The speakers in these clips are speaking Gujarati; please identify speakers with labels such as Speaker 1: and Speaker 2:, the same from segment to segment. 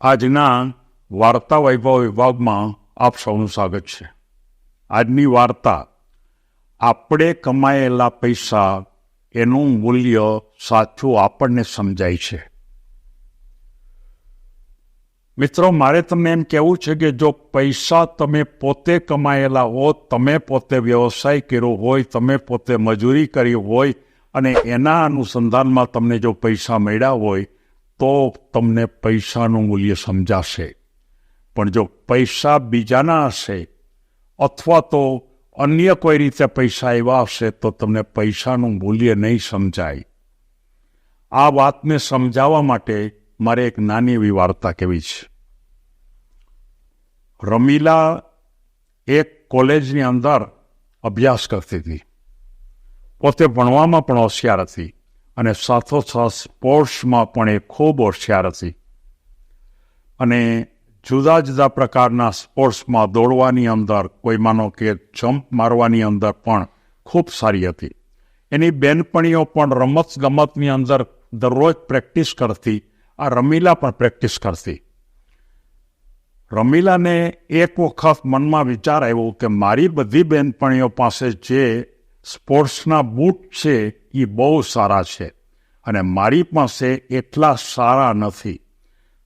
Speaker 1: આજના વાર્તા વૈભવ વિભાગમાં આપ સૌનું સ્વાગત છે. આજની વાર્તા, આપણે કમાયેલા પૈસા એનું મૂલ્ય સાચું આપણને સમજાય છે. મિત્રો, મારે તમને એમ કહેવું છે કે જો પૈસા તમે પોતે કમાયેલા હો, તમે પોતે વ્યવસાય કર્યો હોય, તમે પોતે મજૂરી કરી હોય, અને એના અનુસંધાનમાં તમને જો પૈસા મળ્યા હોય તો તમને પૈસાનું મૂલ્ય સમજાશે. પણ જો પૈસા બીજાના હશે, અથવા તો અન્ય કોઈ રીતે પૈસા એવા હશે, તો તમને પૈસાનું મૂલ્ય નહીં સમજાય. આ વાતને સમજાવવા માટે મારે એક નાની એવી વાર્તા કહેવી છે. રમીલા એક કોલેજની અંદર અભ્યાસ કરતી હતી. પોતે ભણવામાં પણ હોશિયાર હતી. અને સાથોસાથ સ્પોર્ટ્સમાં પણ એ ખૂબ હોશિયાર હતી. અને જુદા જુદા પ્રકારના સ્પોર્ટ્સમાં દોડવાની અંદર, કોઈ માનો કે જમ્પ મારવાની અંદર પણ ખૂબ સારી હતી. એની બેનપણીઓ પણ રમત ગમતની અંદર દરરોજ પ્રેક્ટિસ કરતી, આ રમીલા પણ પ્રેક્ટિસ કરતી. રમીલાને એક વખત મનમાં વિચાર આવ્યો કે મારી બધી બેનપણીઓ પાસે જે સ્પોર્ટ્સના બૂટ છે એ બહુ સારા છે અને મારી પાસે એટલા સારા નથી.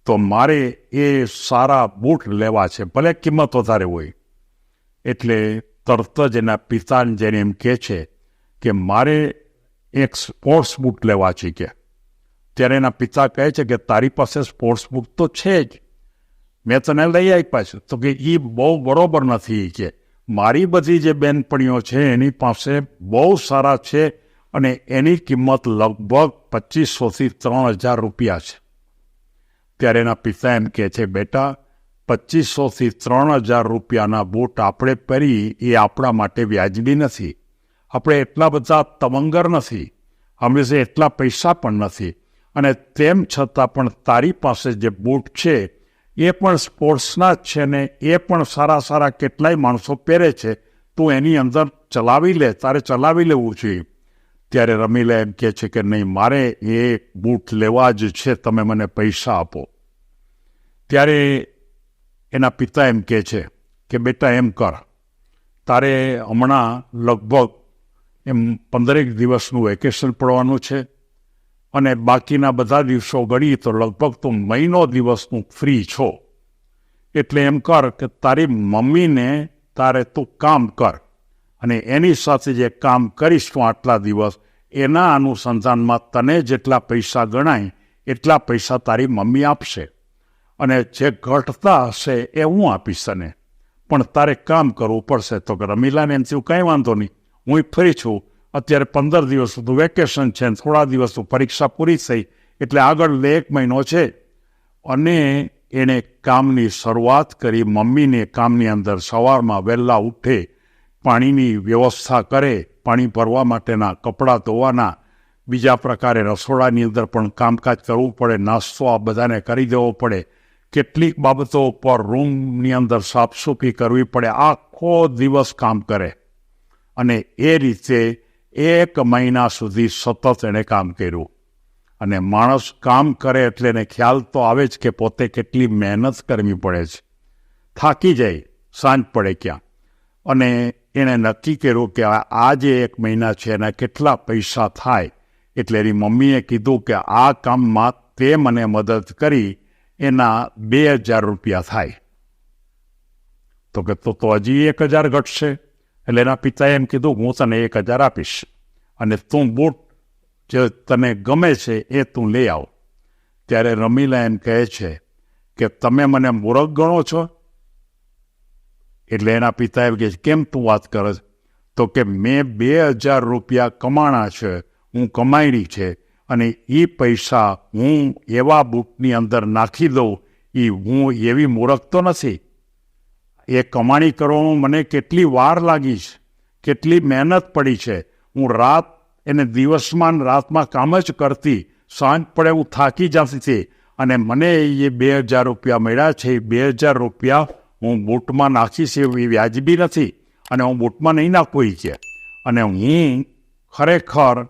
Speaker 1: તો મારે એ સારા બૂટ લેવા છે, ભલે કિંમત વધારે હોય. એટલે તરત જ એના પિતાને જેને એમ કહે છે કે મારે એક સ્પોર્ટ્સ બૂટ લેવા છે કે. ત્યારે એના પિતા કહે છે કે તારી પાસે સ્પોર્ટ્સ બૂટ તો છે જ. મેં તને લઈ આપ્યા છે. તો કે એ બહુ બરોબર નથી કે. મારી બધી જે બેનપણીઓ છે, એની પાસે બહુ સારા છે અને એની કિંમત લગભગ પચીસોથી ત્રણ હજાર રૂપિયા છે. ત્યારે એના પિતા એમ કહે છે, બેટા, પચીસોથી ત્રણ હજાર રૂપિયાના બૂટ આપણે પહેરી એ આપણા માટે વ્યાજબી નથી. આપણે એટલા બધા તવંગર નથી. હંમેશા એટલા પૈસા પણ નથી. અને તેમ છતાં પણ તારી પાસે જે બૂટ છે એ પણ સ્પોર્ટ્સના જ છે ને એ પણ સારા સારા કેટલાય માણસો પહેરે છે. તું એની અંદર ચલાવી લે, તારે ચલાવી લેવું જોઈએ ત્યારે રમીલા એમ કહે છે કે નહીં, મારે એ બૂટ લેવા જ છે, તમે મને પૈસા આપો. ત્યારે એના પિતા એમ કહે છે કે, બેટા, એમ કર. તારે હમણાં લગભગ એમ પંદરેક દિવસનું વેકેશન પડવાનું છે. અને બાકીના બધા દિવસો ગણી તો લગભગ તું મહિનો દિવસનું ફ્રી છો. એટલે એમ કર કે તારી મમ્મીને તારે તું કામ કર. અને એની સાથે જે કામ કરીશ તું આટલા દિવસ, એના અનુસંધાનમાં તને જેટલા પૈસા ગણાય, એટલા પૈસા તારી મમ્મી આપશે. અને જે ઘટતા હશે એ હું આપીશ તને. પણ તારે કામ કરવું પડશે. તો કે રમીલાને એમ થયું, કાંઈ વાંધો નહીં. હું ફરી છું. અત્યારે પંદર દિવસ સુધી વેકેશન છે થોડા દિવસ પરીક્ષા પૂરી થઈ એટલે આગળ એક મહિનો છે. અને એણે કામની શરૂઆત કરી. મમ્મીને કામની અંદર સવારમાં વહેલા ઉઠે, પાણીની વ્યવસ્થા કરે, પાણી ભરવા માટેના કપડાં ધોવાના, બીજા પ્રકારે રસોડાની અંદર પણ કામકાજ કરવું પડે, નાસ્તો આ બધાને કરી દેવો પડે. કેટલીક બાબતો પર રૂમની અંદર સાફસૂફી કરવી પડે. આખો દિવસ કામ કરે. અને એ રીતે એક મહિના સુધી સતત એણે કામ કર્યું. અને માણસ કામ કરે એટલે એને ખ્યાલ તો આવે જ કે પોતે કેટલી મહેનત કરવી પડે છે. થાકી જાય, સાંજ પડે ક્યાં. અને એણે નક્કી કર્યું કે આ જે એક મહિના છે એના કેટલા પૈસા થાય. એટલે એની મમ્મીએ કીધું કે આ કામમાં તે મને મદદ કરી, એના બે હજાર રૂપિયા થાય. તો કે તો હજી એક હજાર ઘટશે? એટલે એના પિતાએ એમ કીધું, હું તને એક હજાર આપીશ અને તું બૂટ જે તને ગમે છે એ તું લઈ આવ. ત્યારે રમીલા એમ કહે છે કે, તમે મને મૂરખ ગણો છો? એટલે એના પિતાએ છે, કેમ તું વાત કરે તો કે, મેં બે હજાર રૂપિયા કમાણા છે, હું કમાણી છે અને એ પૈસા હું એવા બૂટની અંદર નાખી દઉં એ હું એવી મૂરખ તો નથી. એ કમાણી કરવામાં મને કેટલી વાર લાગી છે, કેટલી મહેનત પડી છે. હું રાત એને દિવસમાં રાતમાં કામ જ કરતી સાંજ પડે હું થાકી જતી હતી અને મને એ બે હજાર રૂપિયા મળ્યા છે. એ બે હજાર રૂપિયા હું બૂટમાં નાખીશ એ વ્યાજબી નથી અને હું બૂટમાં નહીં નાખવું છે અને હું ખરેખર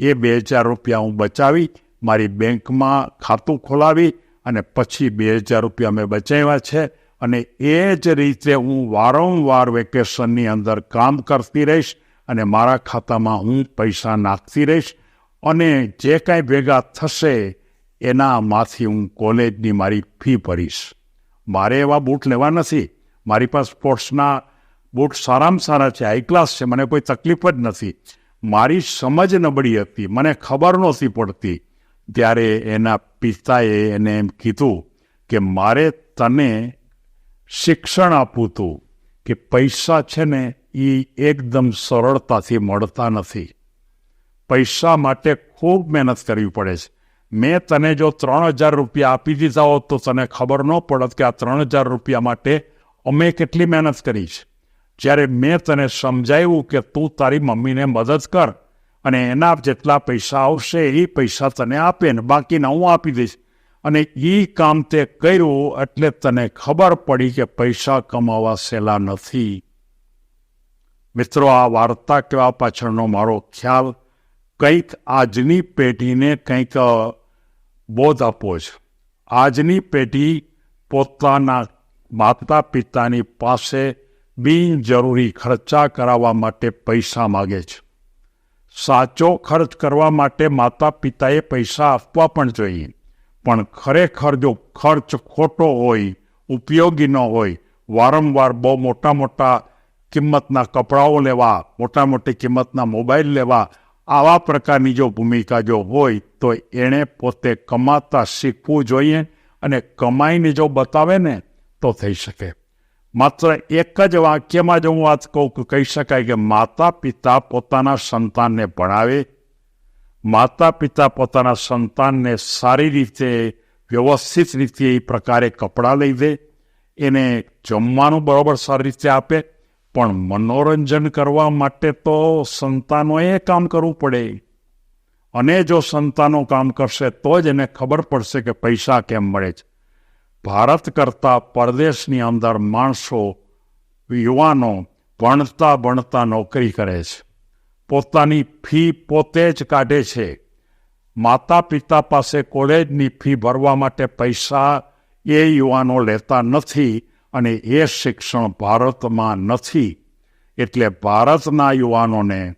Speaker 1: એ બે હજાર રૂપિયા હું બચાવી, મારી બેંકમાં ખાતું ખોલાવી અને પછી બે હજાર રૂપિયા મેં બચાવ્યા છે. અને એ જ રીતે હું વારંવાર વેકેશનની અંદર કામ કરતી રહીશ અને મારા ખાતામાં હું પૈસા નાખતી રહીશ અને જે કાંઈ ભેગા થશે એનામાંથી હું કોલેજની મારી ફી ભરીશ. મારે એવા બૂટ લેવા નથી. મારી પાસે સ્પોર્ટ્સના બૂટ સારામાં સારા છે. હાઈ ક્લાસ છે. મને કોઈ તકલીફ જ નથી. મારી સમજ નબળી હતી. મને ખબર નહોતી પડતી. ત્યારે એના પિતાએ એને એમ કીધું કે મારે તને શિક્ષણ આપવું હતું કે પૈસા છે ને એ એકદમ સરળતાથી મળતા નથી. પૈસા માટે ખૂબ મહેનત કરવી પડે છે. મેં તને જો ત્રણ હજાર રૂપિયા આપી દીધા હોત તો તને ખબર ન પડત કે આ ત્રણ હજાર રૂપિયા માટે અમે કેટલી મહેનત કરી છે. જ્યારે મેં તને સમજાવ્યું કે તું તારી મમ્મીને મદદ કર અને એના જેટલા પૈસા આવશે એ પૈસા તને આપે ને બાકીના હું આપી દઈશ. અને એ કામ તે કર્યું એટલે તને ખબર પડી કે પૈસા કમાવા સહેલા નથી. મિત્રો, આ વાર્તા કહેવા પાછળનો મારો ખ્યાલ કંઈક આજની પેઢીને કંઈક બોધ આપવો છે. આજની પેઢી પોતાના માતા પિતાની પાસે બિનજરૂરી ખર્ચા કરાવવા માટે પૈસા માગે છે. સાચો ખર્ચ કરવા માટે માતા પિતાએ પૈસા આપવા પણ જોઈએ. પણ ખરેખર જો ખર્ચ ખોટો હોય, ઉપયોગી ન હોય, વારંવાર બહુ મોટા મોટા કિંમતના કપડાઓ લેવા, મોટા મોટી કિંમતના મોબાઈલ લેવા, આવા પ્રકારની જો ભૂમિકા જો હોય, તો એણે પોતે કમાતા શીખવું જોઈએ અને કમાઈને જો બતાવે ને, તો થઈ શકે. માત્ર એક જ વાક્યમાં જો હું વાત કહું કહી શકાય કે માતા પિતા પોતાના સંતાનને ભણાવે માતા પિતા પોતાના સંતાનને સારી રીતે, વ્યવસ્થિત રીતે એ પ્રકારે કપડાં લઈ દે, એને જમવાનું બરાબર સારી રીતે આપે, પણ મનોરંજન કરવા માટે તો સંતાનોએ કામ કરવું પડે. અને જો સંતાનો કામ કરશે તો જ એને ખબર પડશે કે પૈસા કેમ મળે છે. ભારત કરતાં પરદેશની અંદર માણસો યુવાનો ભણતા ભણતા નોકરી કરે છે. પોતાની ફી પોતે જ કાઢે છે. માતા પિતા પાસે કોલેજની ફી ભરવા માટે પૈસા એ યુવાનો લેતા નથી અને એ શિક્ષણ ભારતમાં નથી. એટલે ભારતના યુવાનોને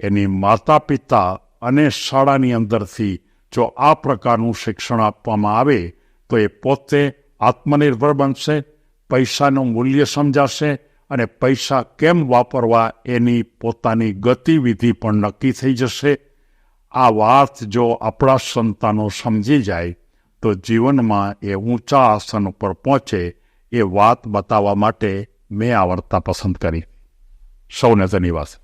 Speaker 1: એની માતા પિતા અને શાળાની અંદરથી જો આ પ્રકારનું શિક્ષણ આપવામાં આવે, તો એ પોતે આત્મનિર્ભર બનશે, પૈસાનું મૂલ્ય સમજાશે અને પૈસા કેમ વાપરવા એની પોતાની ગતિવિધિ પણ નક્કી થઈ જશે. આ વાત જો આપણા સંતાનો સમજી જાય, તો જીવનમાં એ ઊંચા આસન ઉપર પહોંચે એ વાત બતાવવા માટે મેં આ વાર્તા પસંદ કરી. સૌને ધન્યવાદ.